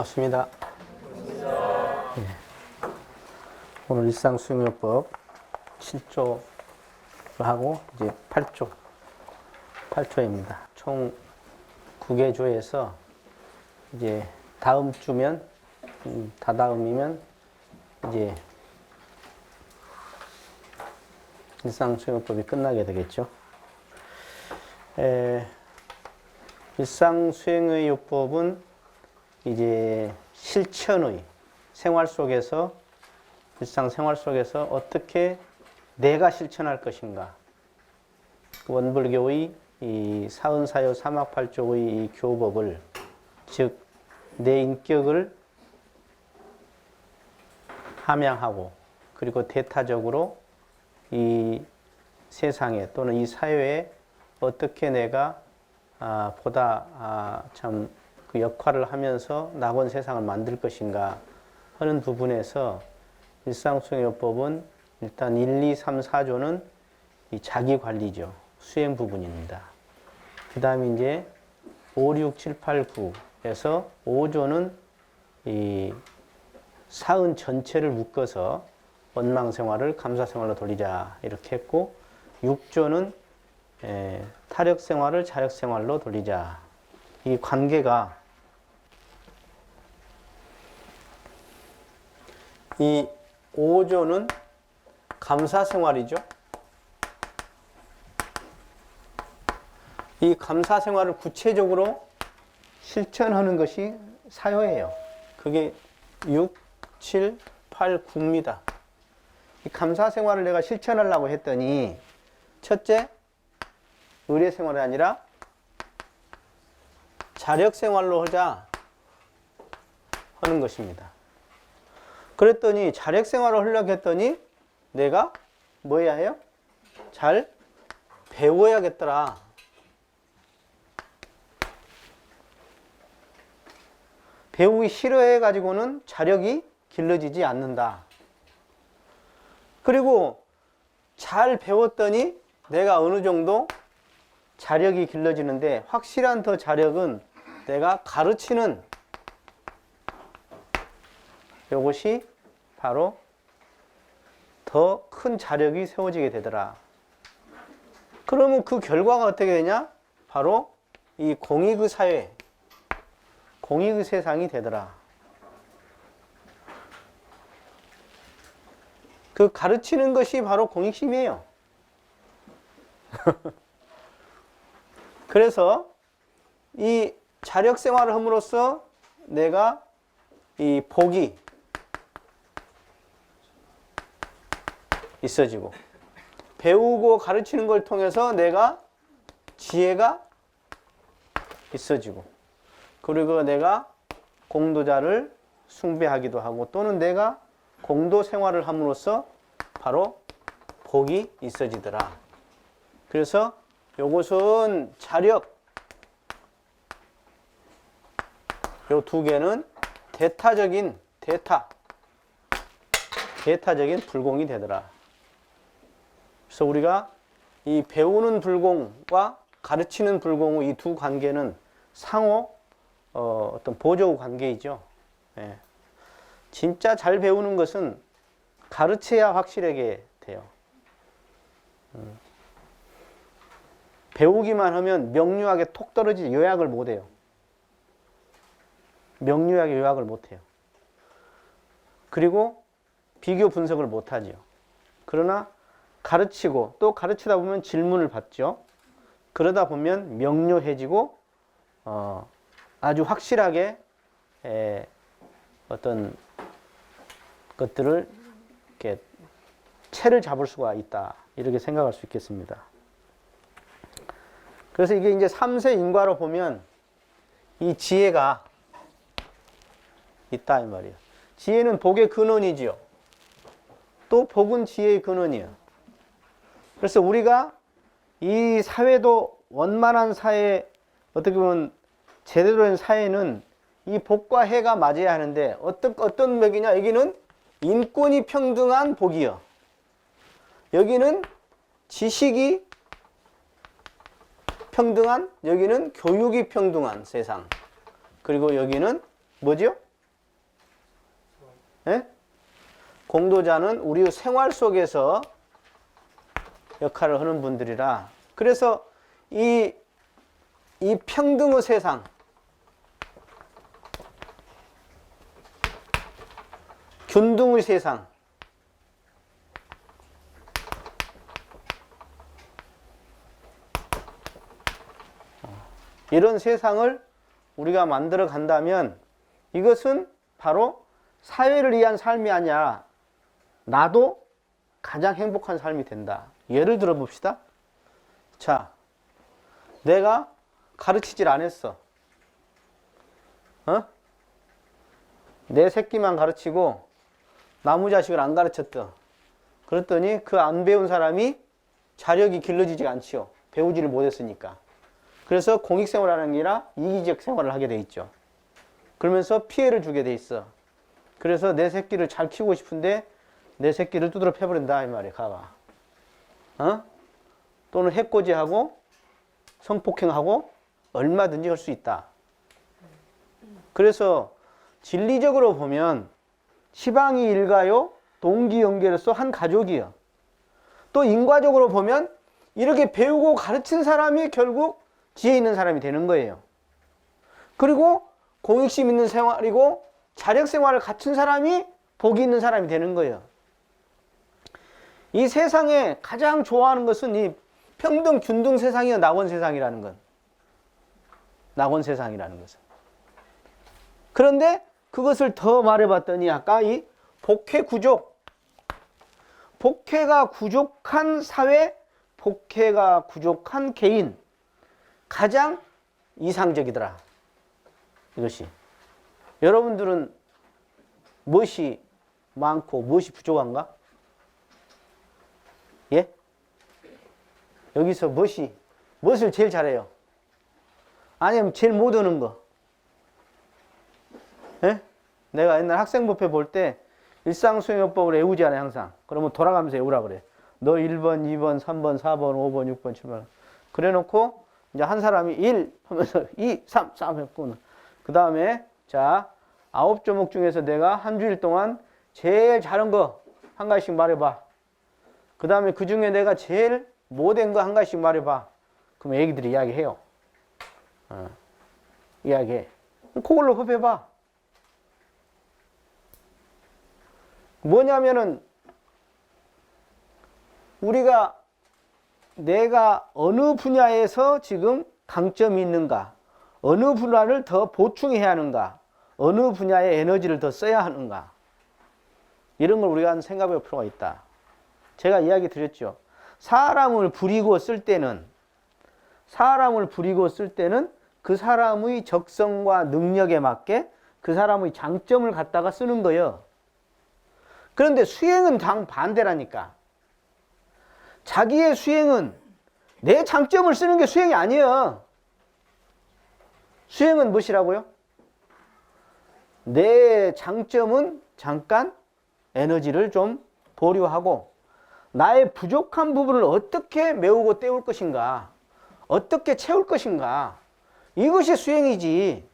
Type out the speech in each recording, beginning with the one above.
반갑습니다. 예. 오늘 일상수용요법 7조 하고 이제 8조, 8조입니다. 총 9개 조에서 이제 다음 주면, 음, 다다음이면 이제 일상수용요법이 끝나게 되겠죠. 에, 일상 수행의 요법은 이제 실천의 생활 속에서 일상 생활 속에서 어떻게 내가 실천할 것인가. 그 원불교의 이 사은사요 사막팔조의 이 교법을 즉 내 인격을 함양하고 그리고 대타적으로 이 세상에 또는 이 사회에 어떻게 내가 아, 보다 아, 참 그 역할을 하면서 낙원 세상을 만들 것인가 하는 부분에서 일상수행요법은 일단 1, 2, 3, 4조는 이 자기 관리죠. 수행 부분입니다. 그 다음에 이제 5, 6, 7, 8, 9에서 5조는 이 사은 전체를 묶어서 원망 생활을 감사 생활로 돌리자 이렇게 했고 6조는 에, 타력 생활을 자력 생활로 돌리자. 이 관계가 이 5조는 감사 생활이죠. 이 감사 생활을 구체적으로 실천하는 것이 사효예요. 그게 6, 7, 8, 9입니다. 이 감사 생활을 내가 실천하려고 했더니 첫째, 의례 생활이 아니라 자력 생활로 하자 하는 것입니다. 그랬더니 자력 생활을 하려고 했더니 내가 뭐 해야 해요? 잘 배워야겠더라. 배우기 싫어해 가지고는 자력이 길러지지 않는다. 그리고 잘 배웠더니 내가 어느 정도 자력이 길러지는데 확실한 더 자력은 내가 가르치는 이것이 바로 더 큰 자력이 세워지게 되더라. 그러면 그 결과가 어떻게 되냐? 바로 이 공익의 사회, 공익의 세상이 되더라. 그 가르치는 것이 바로 공익심이에요. 그래서 이 자력 생활을 함으로써 내가 이 복이 있어지고 배우고 가르치는 걸 통해서 내가 지혜가 있어지고 그리고 내가 공도자를 숭배하기도 하고 또는 내가 공도 생활을 함으로써 바로 복이 있어지더라. 그래서 요것은 자력 요 두 개는 대타적인 대타 대타적인 불공이 되더라. 그래서 우리가 이 배우는 불공과 가르치는 불공의 이 두 관계는 상호 어, 어떤 보조 관계이죠. 예. 진짜 잘 배우는 것은 가르쳐야 확실하게 돼요. 음. 배우기만 하면 명료하게 톡 떨어지지 요약을 못 해요. 명료하게 요약을 못 해요. 그리고 비교 분석을 못 하죠. 그러나 가르치고 또 가르치다 보면 질문을 받죠. 그러다 보면 명료해지고 어, 아주 확실하게 에, 어떤 것들을 이렇게 채를 잡을 수가 있다. 이렇게 생각할 수 있겠습니다. 그래서 이게 이제 3세 인과로 보면 이 지혜가 있다 이 말이에요. 지혜는 복의 근원이지요. 또 복은 지혜의 근원이에요. 그래서 우리가 이 사회도 원만한 사회 어떻게 보면 제대로 된 사회는 이 복과 해가 맞아야 하는데 어떤 어떤 맥이냐 여기는 인권이 평등한 복이요. 여기는 지식이 평등한 여기는 교육이 평등한 세상. 그리고 여기는 뭐죠? 예? 공도자는 우리 생활 속에서 역할을 하는 분들이라 그래서 이, 이 평등의 세상 균등의 세상 이런 세상을 우리가 만들어 간다면 이것은 바로 사회를 위한 삶이 아니라 나도 가장 행복한 삶이 된다. 예를 들어 봅시다. 자, 내가 가르치질 않았어. 어? 내 새끼만 가르치고 나무 자식을 안 가르쳤다. 그랬더니 그 안 배운 사람이 자력이 길러지지가 않지요. 배우지를 못했으니까. 그래서 공익생활하는 게 아니라 이기적 생활을 하게 돼 있죠. 그러면서 피해를 주게 돼 있어. 그래서 내 새끼를 잘 키우고 싶은데 내 새끼를 두드러 패버린다 이 말이야. 가봐. 어? 또는 해코지하고 성폭행하고 얼마든지 할 수 있다. 그래서 진리적으로 보면 시방이 일가요 동기 연계로서 한 가족이요. 또 인과적으로 보면 이렇게 배우고 가르친 사람이 결국 지혜 있는 사람이 되는 거예요. 그리고 공익심 있는 생활이고 자력 생활을 갖춘 사람이 복이 있는 사람이 되는 거예요. 이 세상에 가장 좋아하는 것은 이 평등 균등 세상이요 낙원 세상이라는 건. 낙원 세상이라는 것은. 그런데 그것을 더 말해봤더니 아까 이 복회 구족, 복회가 부족한 사회, 복회가 부족한 개인, 가장 이상적이더라. 이것이. 여러분들은 무엇이 많고 무엇이 부족한가? 여기서 무엇이, 무엇을 제일 잘해요? 아니면 제일 못하는 거? 예? 내가 옛날 학생부패 볼때 일상수행요법을 외우지 않아요, 항상. 그러면 돌아가면서 외우라 그래. 너 1번, 2번, 3번, 4번, 5번, 6번, 7번. 그래 놓고 이제 한 사람이 1 하면서 2, 3, 4 했구나. 그 다음에 자, 아홉 조목 중에서 내가 한 주일 동안 제일 잘한 거 한 가지씩 말해봐. 그 다음에 그 중에 내가 제일 못한 거한 가지씩 말해봐. 그럼 애기들이 이야기해요. 어. 이야기해. 그걸로 협해봐. 뭐냐면은 우리가 내가 어느 분야에서 지금 강점이 있는가, 어느 분야를 더 보충해야 하는가, 어느 분야에 에너지를 더 써야 하는가, 이런 걸 우리가 생각해 볼 필요가 있다. 제가 이야기 드렸죠. 사람을 부리고 쓸 때는, 사람을 부리고 쓸 때는 그 사람의 적성과 능력에 맞게 그 사람의 장점을 갖다가 쓰는 거예요. 그런데 수행은 당 반대라니까. 자기의 수행은 내 장점을 쓰는 게 수행이 아니에요. 수행은 무엇이라고요? 내 장점은 잠깐 에너지를 좀 보류하고 나의 부족한 부분을 어떻게 메우고 때울 것인가, 어떻게 채울 것인가, 이것이 수행이지.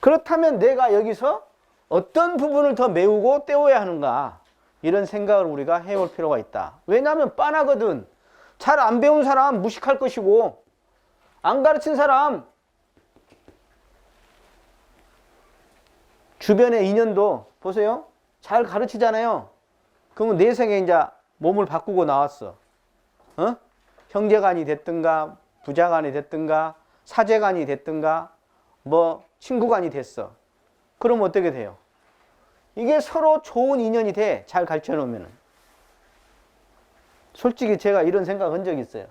그렇다면 내가 여기서 어떤 부분을 더 메우고 때워야 하는가 이런 생각을 우리가 해볼 필요가 있다. 왜냐하면 빤하거든. 잘 안 배운 사람 무식할 것이고 안 가르친 사람 주변의 인연도 보세요. 잘 가르치잖아요. 그러면 내 생에 이제 몸을 바꾸고 나왔어. 어? 형제간이 됐든가 부자간이 됐든가 사제간이 됐든가 뭐 친구간이 됐어. 그럼 어떻게 돼요? 이게 서로 좋은 인연이 돼. 잘 가르쳐 놓으면. 솔직히 제가 이런 생각 한 적이 있어요.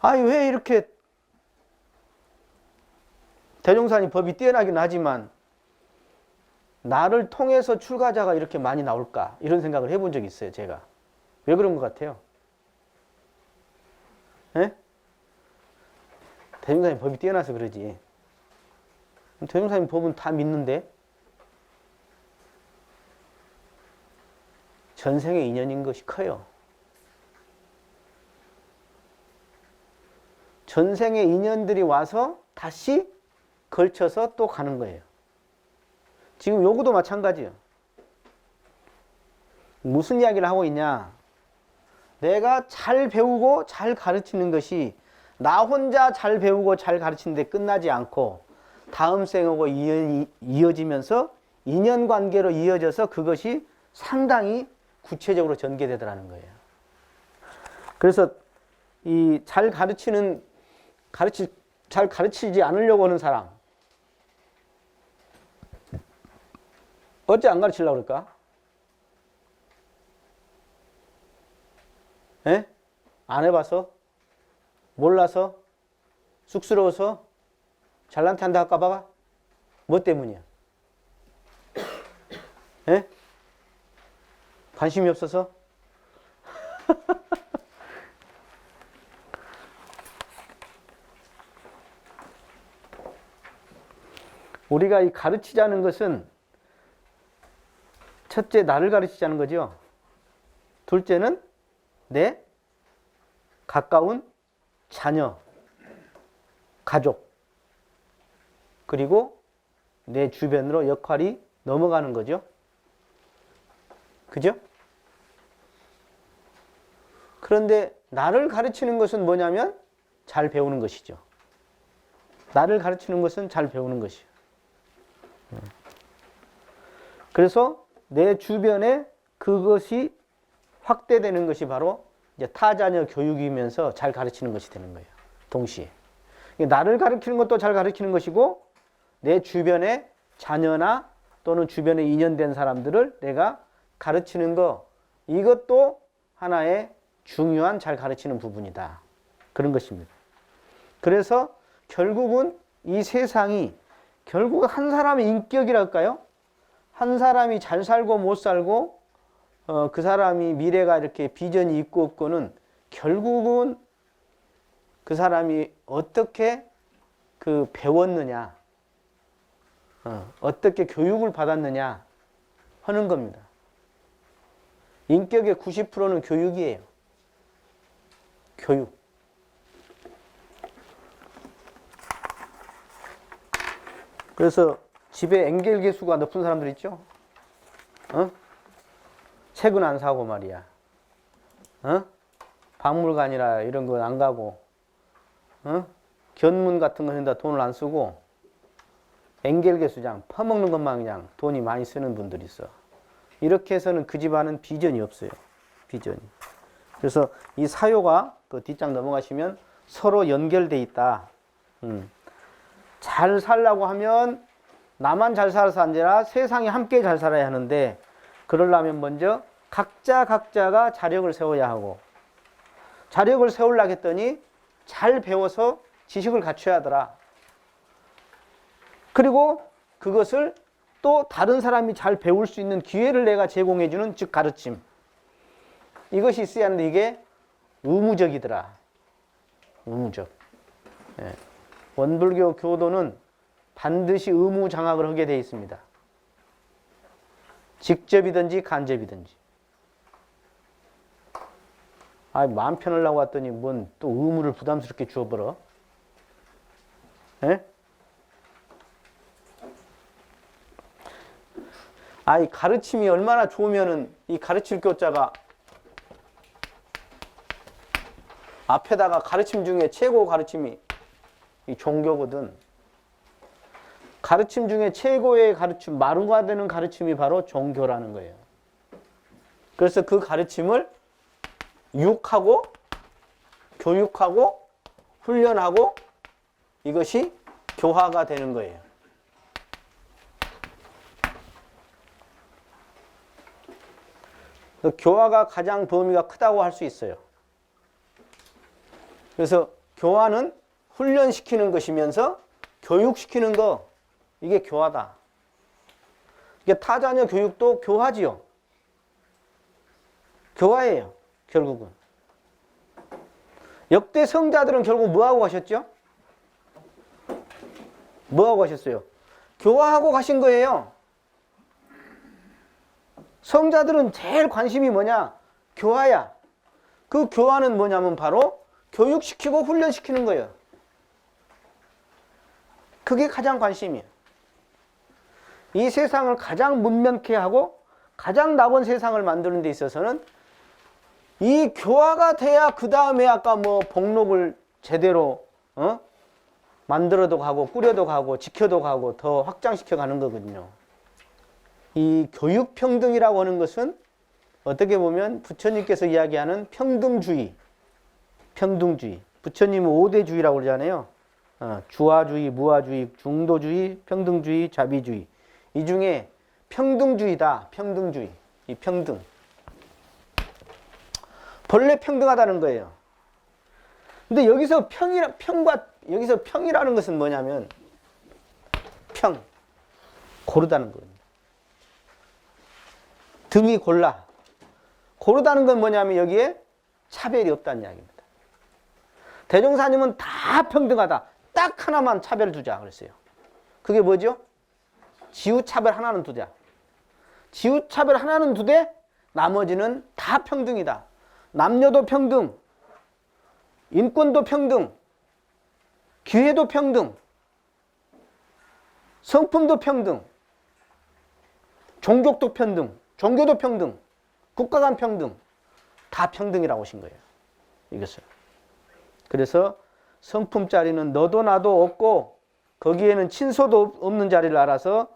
아니, 왜 이렇게 대종산이 법이 뛰어나긴 하지만 나를 통해서 출가자가 이렇게 많이 나올까? 이런 생각을 해본 적이 있어요, 제가. 왜 그런 것 같아요? 예? 대종산이 법이 뛰어나서 그러지. 대종사님 법은 다 믿는데 전생의 인연인 것이 커요. 전생의 인연들이 와서 다시 걸쳐서 또 가는 거예요. 지금 요구도 마찬가지예요. 무슨 이야기를 하고 있냐? 내가 잘 배우고 잘 가르치는 것이 나 혼자 잘 배우고 잘 가르치는데 끝나지 않고 다음 생하고 이어, 이어지면서 인연 관계로 이어져서 그것이 상당히 구체적으로 전개되더라는 거예요. 그래서 이 잘 가르치는 가르치 잘 가르치지 않으려고 하는 사람 어째 안 가르치려고 그럴까? 예? 안 해봐서? 몰라서? 쑥스러워서? 잘난 체 한다 할까 봐봐? 뭐 때문이야? 예? 관심이 없어서? 우리가 이 가르치자는 것은 첫째 나를 가르치자는 거죠. 둘째는 내 가까운 자녀, 가족, 그리고 내 주변으로 역할이 넘어가는 거죠. 그죠? 그런데 나를 가르치는 것은 뭐냐면 잘 배우는 것이죠. 나를 가르치는 것은 잘 배우는 것이요. 그래서 내 주변에 그것이 확대되는 것이 바로 이제 타자녀 교육이면서 잘 가르치는 것이 되는 거예요. 동시에. 나를 가르치는 것도 잘 가르치는 것이고 내 주변에 자녀나 또는 주변에 인연된 사람들을 내가 가르치는 거 이것도 하나의 중요한 잘 가르치는 부분이다. 그런 것입니다. 그래서 결국은 이 세상이 결국 한 사람의 인격이랄까요? 한 사람이 잘 살고 못 살고 어, 그 사람이 미래가 이렇게 비전이 있고 없고는 결국은 그 사람이 어떻게 그 배웠느냐, 어, 어떻게 교육을 받았느냐 하는 겁니다. 인격의 90%는 교육이에요. 교육. 그래서 집에 엥겔 개수가 높은 사람들 있죠? 어? 책은 안 사고 말이야. 어? 박물관이라 이런 건 안 가고, 어? 견문 같은 거 한다 돈을 안 쓰고, 엥겔 개수장 퍼먹는 것만 그냥 돈이 많이 쓰는 분들이 있어. 이렇게 해서는 그 집안은 비전이 없어요. 비전이. 그래서 이 사요가 그 뒷장 넘어가시면 서로 연결돼 있다. 음. 잘 살라고 하면 나만 잘 살아서 아니라 세상이 함께 잘 살아야 하는데 그러려면 먼저 각자 각자가 자력을 세워야 하고 자력을 세우려고 했더니 잘 배워서 지식을 갖춰야 하더라. 그리고 그것을 또 다른 사람이 잘 배울 수 있는 기회를 내가 제공해주는 즉 가르침. 이것이 있어야 하는데 이게 의무적이더라. 의무적. 예. 원불교 교도는 반드시 의무 장악을 하게 되어 있습니다. 직접이든지 간접이든지. 아, 마음 편하려고 왔더니 뭔 또 의무를 부담스럽게 주어버려. 예? 아, 이 가르침이 얼마나 좋으면은 이 가르칠 교자가 앞에다가 가르침 중에 최고 가르침이 이 종교거든. 가르침 중에 최고의 가르침, 마루가 되는 가르침이 바로 종교라는 거예요. 그래서 그 가르침을 육하고, 교육하고, 훈련하고, 이것이 교화가 되는 거예요. 교화가 가장 범위가 크다고 할 수 있어요. 그래서 교화는 훈련시키는 것이면서 교육시키는 거 이게 교화다. 이게 타자녀 교육도 교화지요. 교화예요. 결국은. 역대 성자들은 결국 뭐하고 가셨죠? 뭐하고 가셨어요? 교화하고 가신 거예요. 성자들은 제일 관심이 뭐냐? 교화야. 그 교화는 뭐냐면 바로 교육시키고 훈련시키는 거예요. 그게 가장 관심이에요. 이 세상을 가장 문명케 하고 가장 나은 세상을 만드는 데 있어서는 이 교화가 돼야 그 다음에 아까 뭐 복록을 제대로 어? 만들어도 가고 꾸려도 가고 지켜도 가고 더 확장시켜 가는 거거든요. 이 교육 평등이라고 하는 것은 어떻게 보면 부처님께서 이야기하는 평등주의, 평등주의. 부처님은 5대 주의라고 그러잖아요. 어, 주화주의, 무화주의, 중도주의, 평등주의, 자비주의. 이 중에 평등주의다. 평등주의. 이 평등. 본래 평등하다는 거예요. 근데 여기서 평이라, 평과, 여기서 평이라는 것은 뭐냐면, 평. 고르다는 겁니다. 등이 골라. 고르다는 건 뭐냐면 여기에 차별이 없다는 이야기입니다. 대종사님은 다 평등하다. 딱 하나만 차별 두자 그랬어요. 그게 뭐죠? 지우 차별 하나는 두자. 지우 차별 하나는 두되 나머지는 다 평등이다. 남녀도 평등, 인권도 평등, 기회도 평등, 성품도 평등, 종족도 평등, 종교도 평등, 국가 간 평등, 다 평등이라고 하신 거예요. 이것을. 그래서 성품 자리는 너도 나도 없고 거기에는 친소도 없는 자리를 알아서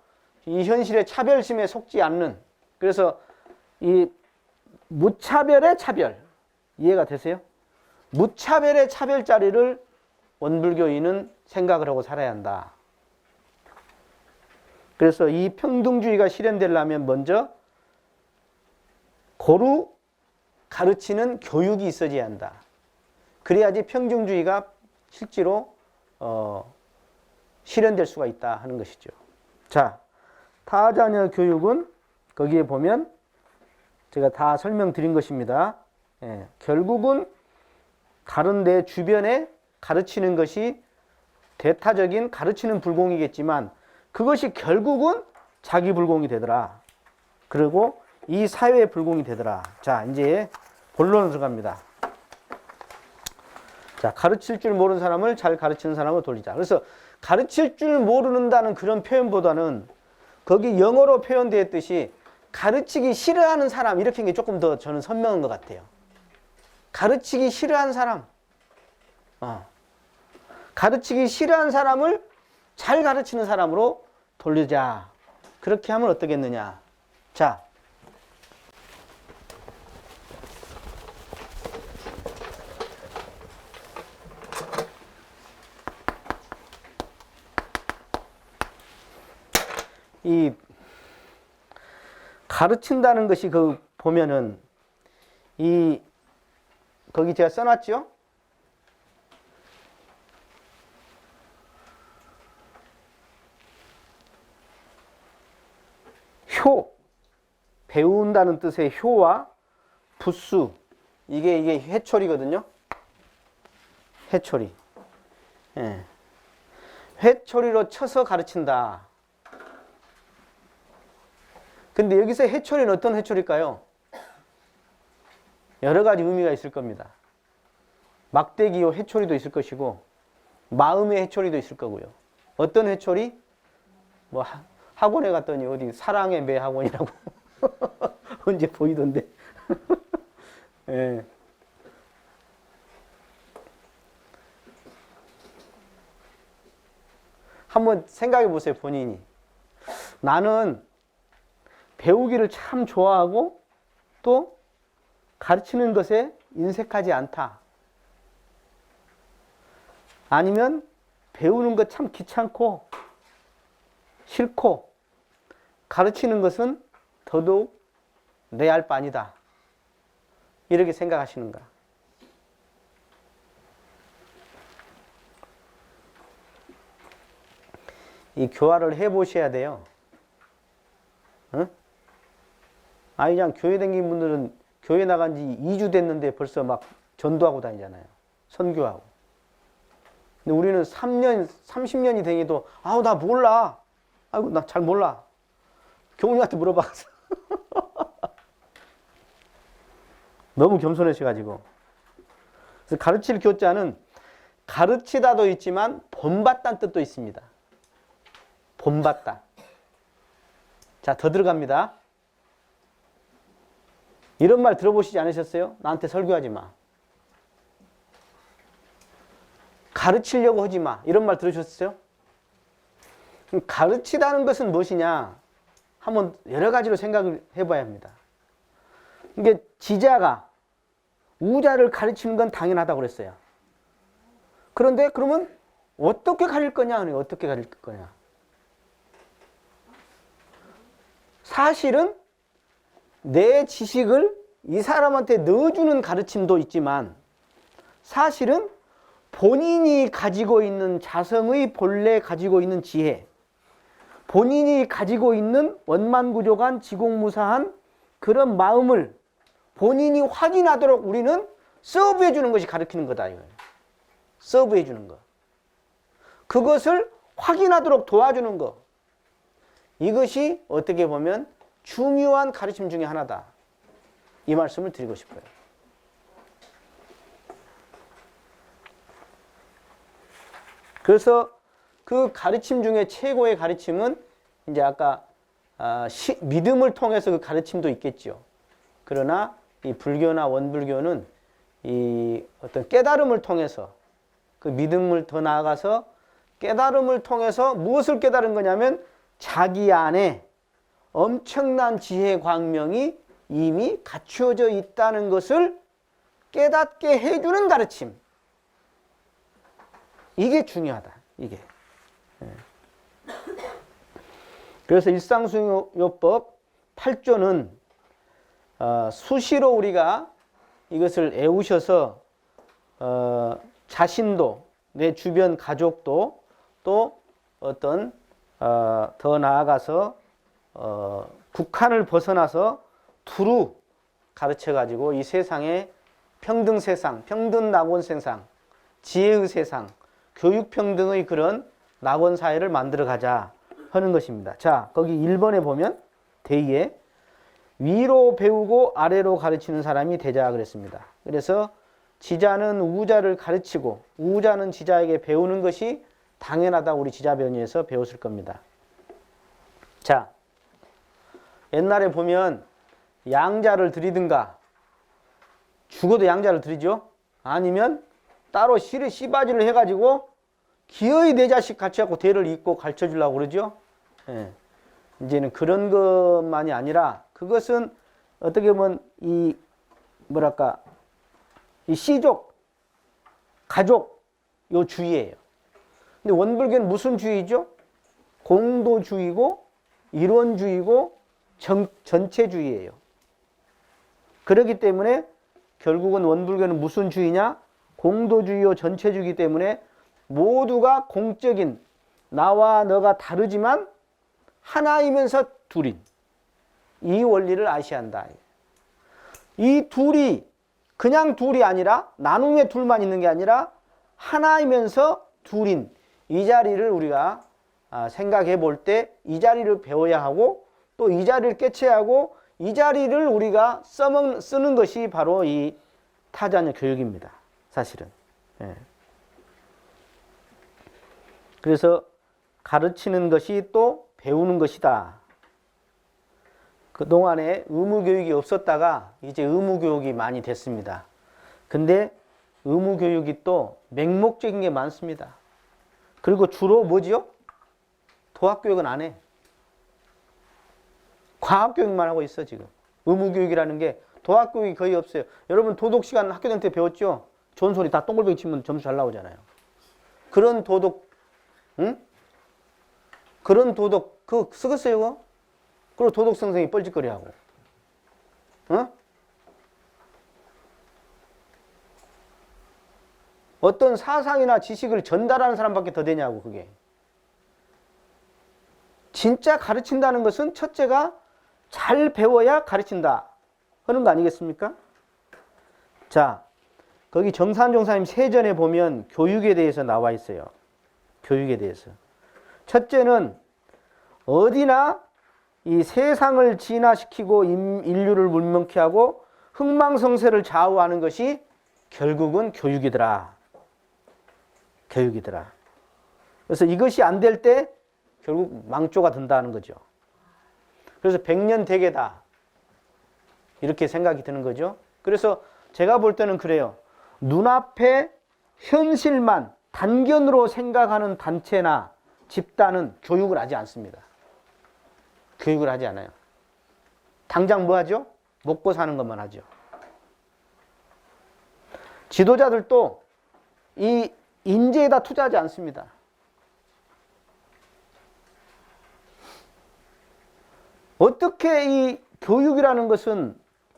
이 현실의 차별심에 속지 않는 그래서 이 무차별의 차별 이해가 되세요? 무차별의 차별 자리를 원불교인은 생각을 하고 살아야 한다. 그래서 이 평등주의가 실현되려면 먼저 고루 가르치는 교육이 있어져야 한다. 그래야지 평등주의가 실제로 어, 실현될 수가 있다 하는 것이죠. 자, 타자녀 교육은 거기에 보면 제가 다 설명드린 것입니다. 예, 결국은 다른 내 주변에 가르치는 것이 대타적인 가르치는 불공이겠지만 그것이 결국은 자기 불공이 되더라. 그리고 이 사회의 불공이 되더라. 자, 이제 본론으로 들어갑니다. 자, 가르칠 줄 모르는 사람을 잘 가르치는 사람으로 돌리자. 그래서 가르칠 줄 모르는다는 그런 표현보다는 거기 영어로 표현되었듯이 가르치기 싫어하는 사람 이렇게 게 조금 더 저는 선명한 것 같아요. 가르치기 싫어하는 사람. 어. 가르치기 싫어하는 사람을 잘 가르치는 사람으로 돌리자. 그렇게 하면 어떻겠느냐. 자, 이 가르친다는 것이 그 보면은 이 거기 제가 써놨죠? 효 배운다는 뜻의 효와 부수 이게 이게 회초리거든요. 회초리. 예. 회초리로 쳐서 가르친다. 근데 여기서 해초리는 어떤 해초리일까요? 여러 가지 의미가 있을 겁니다. 막대기요 해초리도 있을 것이고 마음의 해초리도 있을 거고요. 어떤 해초리? 뭐 하- 학원에 갔더니 어디 사랑의 매 학원이라고 언제 보이던데. 예. 한번 생각해 보세요, 본인이. 나는 배우기를 참 좋아하고 또 가르치는 것에 인색하지 않다. 아니면 배우는 것 참 귀찮고 싫고 가르치는 것은 더더욱 내알 바니다. 이렇게 생각하시는가? 이 교화를 해 보셔야 돼요. 응? 아니 그냥 교회 다닌 분들은 교회 나간 지 2주 됐는데 벌써 막 전도하고 다니잖아요. 선교하고. 근데 우리는 3년, 30년이 되기도 아우 나 몰라. 아이고 나 잘 몰라. 교우님한테 물어봐서. 너무 겸손하셔가지고. 그래서 가르칠 교자는 가르치다도 있지만 본받다는 뜻도 있습니다. 본받다. 자, 더 들어갑니다. 이런 말 들어보시지 않으셨어요? 나한테 설교하지 마. 가르치려고 하지 마. 이런 말 들으셨어요? 가르치다는 것은 무엇이냐? 한번 여러 가지로 생각을 해봐야 합니다. 이게 지자가 우자를 가르치는 건 당연하다고 그랬어요. 그런데 그러면 어떻게 가릴 거냐? 어떻게 가릴 거냐? 사실은 내 지식을 이 사람한테 넣어주는 가르침도 있지만 사실은 본인이 가지고 있는 자성의 본래 가지고 있는 지혜, 본인이 가지고 있는 원만구조간 지공무사한 그런 마음을 본인이 확인하도록 우리는 서브해 주는 것이 가르치는 거다. 이거예요. 서브해 주는 거. 그것을 확인하도록 도와주는 거. 이것이 어떻게 보면 중요한 가르침 중에 하나다. 이 말씀을 드리고 싶어요. 그래서 그 가르침 중에 최고의 가르침은 이제 아까 아, 시, 믿음을 통해서 그 가르침도 있겠죠. 그러나 이 불교나 원불교는 이 어떤 깨달음을 통해서 그 믿음을 더 나아가서 깨달음을 통해서 무엇을 깨달은 거냐면 자기 안에 엄청난 지혜 광명이 이미 갖추어져 있다는 것을 깨닫게 해주는 가르침. 이게 중요하다. 이게. 예. 그래서 일상수요법 8조는 어, 수시로 우리가 이것을 애우셔서 어, 자신도 내 주변 가족도 또 어떤 어, 더 나아가서 어, 북한을 벗어나서 두루 가르쳐 가지고 이 세상에 평등 세상, 평등 낙원 세상, 지혜의 세상, 교육 평등의 그런 낙원 사회를 만들어 가자 하는 것입니다. 자, 거기 1번에 보면 대의에 위로 배우고 아래로 가르치는 사람이 되자 그랬습니다. 그래서 지자는 우자를 가르치고 우자는 지자에게 배우는 것이 당연하다 우리 지자 변위에서 배웠을 겁니다. 자, 옛날에 보면 양자를 드리든가 죽어도 양자를 드리죠. 아니면 따로 씨를 씨바지를 해가지고 기어이 내 자식 같이 갖고 대를 잇고 가르쳐 주려고 그러죠. 예. 이제는 그런 것만이 아니라 그것은 어떻게 보면 이 뭐랄까 이 씨족 가족 요 주의예요. 근데 원불교는 무슨 주의죠? 공도주의고 일원주의고 정, 전체주의예요. 그렇기 때문에 결국은 원불교는 무슨 주의냐? 공도주의요 전체주의이기 때문에 모두가 공적인 나와 너가 다르지만 하나이면서 둘인 이 원리를 아셔야 한다. 이 둘이 그냥 둘이 아니라 나눔의 둘만 있는 게 아니라 하나이면서 둘인 이 자리를 우리가 아, 생각해 볼 때 이 자리를 배워야 하고 또 이 자리를 깨쳐야 하고 이 자리를 우리가 써먹, 쓰는 것이 바로 이 타자녀 교육입니다. 사실은. 예. 그래서 가르치는 것이 또 배우는 것이다. 그동안에 의무교육이 없었다가 이제 의무교육이 많이 됐습니다. 근데 의무교육이 또 맹목적인 게 많습니다. 그리고 주로 뭐지요? 도학교육은 안 해. 과학 교육만 하고 있어, 지금. 의무 교육이라는 게 도학 교육이 거의 없어요. 여러분 도덕 시간 학교 다닐 때 배웠죠? 좋은 소리 다 똥글뱅이 치면 점수 잘 나오잖아요. 그런 도덕, 응? 그런 도덕, 그거 쓰겠어요, 그거? 그리고 도덕 선생이 뻘짓거리 하고. 어? 어떤 사상이나 지식을 전달하는 사람밖에 더 되냐고, 그게. 진짜 가르친다는 것은 첫째가 잘 배워야 가르친다. 하는 거 아니겠습니까? 자, 거기 정산 종사님 세전에 보면 교육에 대해서 나와 있어요. 교육에 대해서. 첫째는 어디나 이 세상을 진화시키고 인류를 문명케 하고 흥망성쇠를 좌우하는 것이 결국은 교육이더라. 교육이더라. 그래서 이것이 안 될 때 결국 망조가 든다는 거죠. 그래서 백년 대계다. 이렇게 생각이 드는 거죠. 그래서 제가 볼 때는 그래요. 눈앞에 현실만 단견으로 생각하는 단체나 집단은 교육을 하지 않습니다. 교육을 하지 않아요. 당장 뭐 하죠? 먹고 사는 것만 하죠. 지도자들도 이 인재에다 투자하지 않습니다. 어떻게 이 교육이라는 것은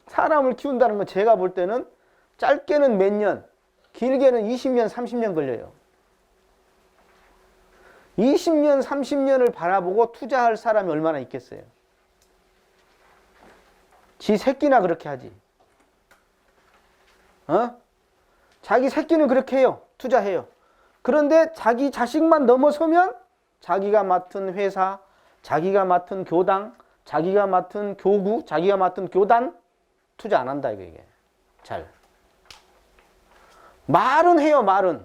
사람을 키운다는 건 제가 볼 때는 짧게는 몇 년, 길게는 20년, 30년 걸려요. 20년, 30년을 바라보고 투자할 사람이 얼마나 있겠어요? 지 새끼나 그렇게 하지. 어? 자기 새끼는 그렇게 해요. 투자해요. 그런데 자기 자식만 넘어서면 자기가 맡은 회사, 자기가 맡은 교당, 자기가 맡은 교구, 자기가 맡은 교단 투자 안 한다 이게 잘. 말은 해요, 말은.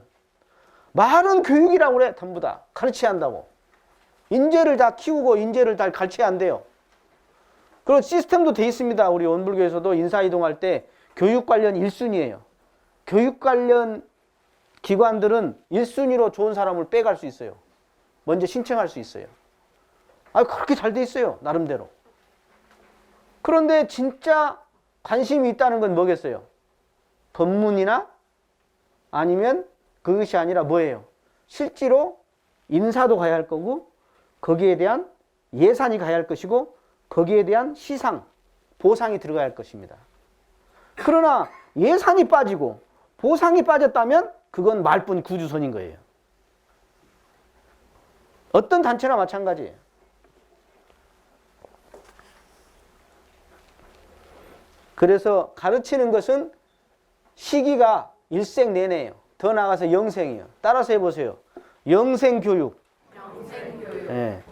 말은 교육이라고 그래, 전부 다. 가르쳐야 한다고. 인재를 다 키우고 인재를 다 가르쳐야 한대요. 그리고 시스템도 돼 있습니다. 우리 원불교에서도 인사이동할 때 교육 관련 1순위예요. 교육 관련 기관들은 1순위로 좋은 사람을 빼갈 수 있어요. 먼저 신청할 수 있어요. 아, 그렇게 잘 돼 있어요. 나름대로. 그런데 진짜 관심이 있다는 건 뭐겠어요? 법문이나 아니면 그것이 아니라 뭐예요? 실제로 인사도 가야 할 거고 거기에 대한 예산이 가야 할 것이고 거기에 대한 시상, 보상이 들어가야 할 것입니다. 그러나 예산이 빠지고 보상이 빠졌다면 그건 말뿐 구주선인 거예요. 어떤 단체나 마찬가지예요. 그래서 가르치는 것은 시기가 일생 내내예요. 더 나아가서 영생이에요. 따라서 해보세요. 영생 교육. 예,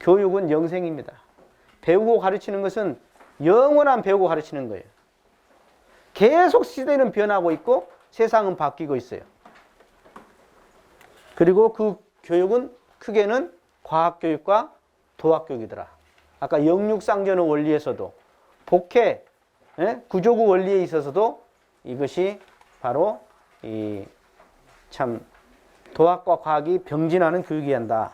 교육은 영생입니다. 배우고 가르치는 것은 영원한 배우고 가르치는 거예요. 계속 시대는 변하고 있고 세상은 바뀌고 있어요. 그리고 그 교육은 크게는 과학교육과 도학교육이더라. 아까 영육상전의 원리에서도 복해 예? 구조구 원리에 있어서도 이것이 바로 이 참 도학과 과학이 병진하는 교육이 한다.